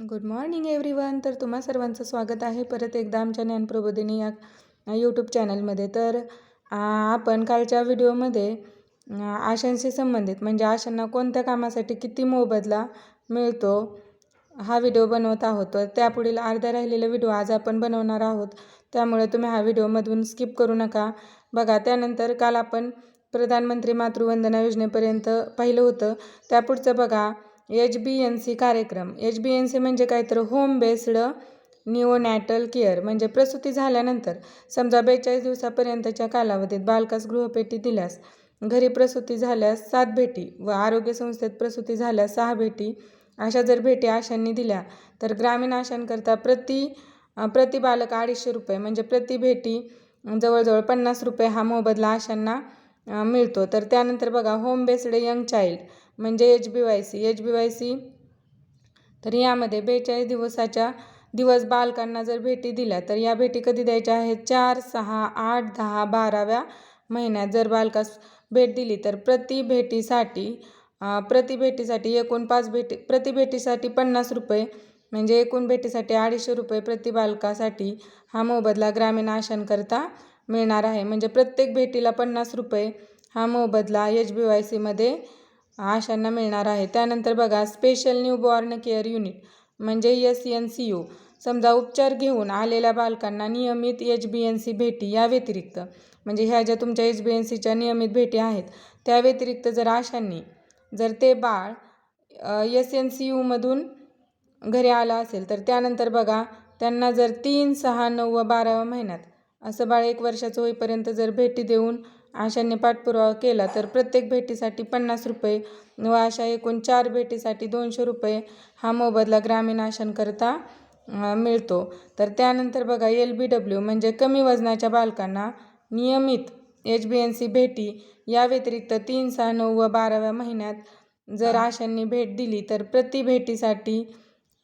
Good morning everyone तर तुम्हा सर्वांचं स्वागत आहे परत एकदा आमच्या ज्ञानप्रबोधिनी या यूट्यूब चॅनलमध्ये तर आपण कालच्या व्हिडिओमध्ये आशांशी संबंधित म्हणजे आशांना कोणत्या कामासाठी किती मोबदला मिळतो हा व्हिडिओ बनवत आहोत. तर त्यापुढील अर्धा राहिलेला व्हिडिओ आज आपण बनवणार आहोत. त्यामुळे तुम्ही हा व्हिडिओमधून स्किप करू नका. बघा त्यानंतर काल आपण प्रधानमंत्री मातृवंदना योजनेपर्यंत पाहिलं होतं. त्यापुढचं बघा एच बी एन सी कार्यक्रम. एच बी एन सी म्हणजे काय तर होम बेस्ड निओनॅटल केअर म्हणजे प्रसूती झाल्यानंतर समजा बेचाळीस दिवसापर्यंतच्या कालावधीत बालकास गृहपेटी दिल्यास घरी प्रसूती झाल्यास सात भेटी व आरोग्य संस्थेत प्रसूती झाल्यास सहा भेटी. अशा जर भेटी आशांनी दिल्या तर ग्रामीण आशांकरता प्रति प्रति बालक अडीचशे रुपये म्हणजे प्रति भेटी जवळजवळ पन्नास रुपये हा मोबदला आशांना मिळतो. तर त्यानंतर बघा होम बेस्ड यंग चाइल्ड म्हणजे H B Y C H B Y C तर यामध्ये बेचाळीस दिवसाच्या दिवस बालकांना जर भेटी दिल्या तर या भेटी कधी द्यायच्या आहेत? चार सहा आठ दहा बाराव्या महिन्यात जर बालकास भेट दिली तर प्रति भेटीसाठी प्रति भेटीसाठी एकूण पाच भेटी प्रति भेटीसाठी पन्नास रुपये म्हणजे एकूण भेटीसाठी अडीचशे रुपये प्रति बालकासाठी हा मोबदला ग्रामीण आशांकरता मिळणार आहे. म्हणजे प्रत्येक भेटीला पन्नास रुपये हा मोबदला एच बी वाय सीमध्ये आशांना मिळणार आहे. त्यानंतर बघा स्पेशल न्यूबॉर्न केअर युनिट म्हणजे एस एन सी यू समजा उपचार घेऊन आलेल्या बालकांना नियमित एच बी एन सी भेटी या व्यतिरिक्त म्हणजे ह्या ज्या तुमच्या एच बी एन सीच्या नियमित भेटी आहेत त्या व्यतिरिक्त जर आशांनी जर ते बाळ एस एन सी यूमधून घरी आलं असेल तर त्यानंतर बघा त्यांना जर तीन सहा नऊ व बाराव्या महिन्यात असं बाळ एक वर्षाचं होईपर्यंत जर भेटी देऊन आशांनी पाठपुरावा केला तर प्रत्येक भेटीसाठी पन्नास रुपये व अशा एकूण चार भेटीसाठी दोनशे रुपये हा मोबदला ग्रामीण आशांकरता मिळतो. तर त्यानंतर बघा एल बी डब्ल्यू म्हणजे कमी वजनाच्या बालकांना नियमित एच बी एन सी भेटी. या व्यतिरिक्त तीन सहा नऊ व बाराव्या महिन्यात जर आशांनी भेट दिली तर प्रति भेटीसाठी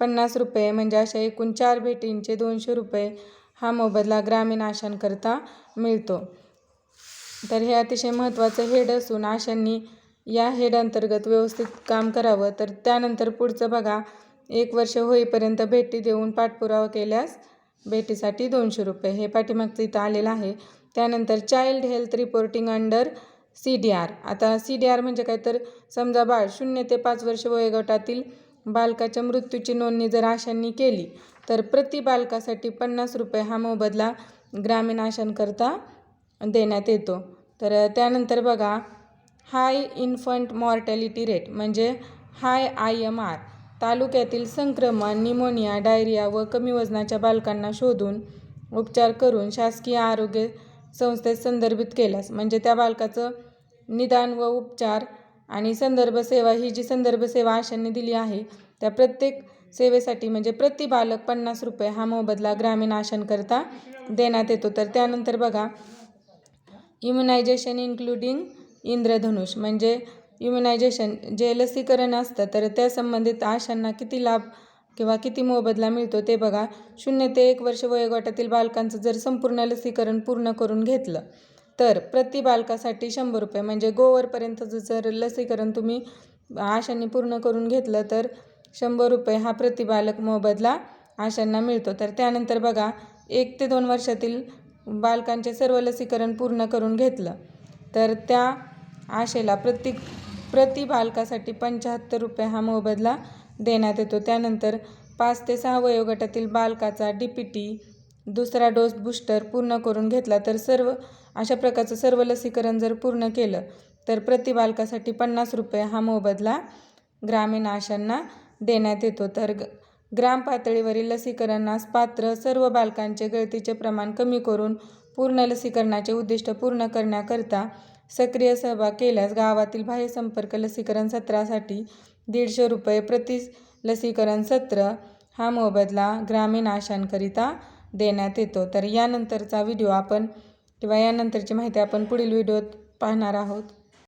पन्नास रुपये म्हणजे अशा एकूण चार भेटींचे दोनशे रुपये हा मोबदला ग्रामीण आशांकरता मिळतो. तर हे अतिशय महत्त्वाचं हेड असून आशांनी या हेड अंतर्गत व्यवस्थित काम करावं. तर त्यानंतर पुढचं बघा. एक वर्ष होईपर्यंत भेटी देऊन पाठपुरावा केल्यास भेटीसाठी दोनशे रुपये. हे पाठीमागचं इथं आलेलं आहे. त्यानंतर child health reporting under C D R आता सी डी आर म्हणजे काय? तर समजा बाळ शून्य ते पाच वर्ष वयोगटातील बालकाच्या मृत्यूची नोंदणी जर आशांनी केली तर प्रति बालकासाठी पन्नास रुपये हा मोबदला ग्रामीण आशांकरता देण्यात येतो. तर त्यानंतर बघा हाय इन्फंट मॉर्टॅलिटी रेट म्हणजे हाय आय एम आर तालुक्यातील संक्रमण निमोनिया डायरिया व कमी वजनाच्या बालकांना शोधून उपचार करून शासकीय आरोग्य संस्थेत संदर्भित केल्यास म्हणजे त्या बालकाचं निदान व उपचार आणि संदर्भ सेवा ही जी संदर्भ सेवा आशांनी दिली आहे त्या प्रत्येक सेवेसाठी म्हणजे प्रति बालक पन्नास रुपये हा मोबदला ग्रामीण आशांकरता देण्यात येतो. तर त्यानंतर बघा इम्युनायझेशन इन्क्लुडिंग इंद्रधनुष. म्हणजे इम्युनायझेशन जे लसीकरण असतं तर त्या संबंधित आशांना किती लाभ किंवा किती मोबदला मिळतो ते बघा. शून्य ते एक वर्ष वयोगटातील बालकांचं जर संपूर्ण लसीकरण पूर्ण करून घेतलं तर प्रति बालकासाठी शंभर रुपये. म्हणजे गोवरपर्यंतचं जर लसीकरण तुम्ही आशांनी पूर्ण करून घेतलं तर शंभर रुपये हा प्रतिबालक मोबदला आशांना मिळतो. तर त्यानंतर बघा एक ते दोन वर्षातील बालकांचे सर्व लसीकरण पूर्ण करून घेतलं. तर त्या आशेला प्रत्येक प्रति बालकासाठी पंच्याहत्तर रुपये हा मोबदला देण्यात येतो. त्यानंतर पाच ते सहा वयोगटातील बालकाचा डी पी टी दुसरा डोस बूस्टर पूर्ण करून घेतला. तर सर्व अशा प्रकारचं सर्व लसीकरण जर पूर्ण केलं तर प्रति बालकासाठी पन्नास रुपये हा मोबदला ग्रामीण आशांना देण्यात येतो. तर ग्रामपातळीवरील लसीकरणास पात्र सर्व बालकांचे गळतीचे प्रमाण कमी करून पूर्ण लसीकरणाचे उद्दिष्ट पूर्ण करण्याकरता सक्रिय सहभाग केल्यास गावातील बाह्य संपर्क लसीकरण सत्रासाठी दीडशे रुपये प्रति लसीकरण सत्र हा मोबदला ग्रामीण आशांकरिता देण्यात येतो. तर यानंतरचा व्हिडिओ आपण किंवा यानंतरची माहिती आपण पुढील व्हिडिओत पाहणार आहोत.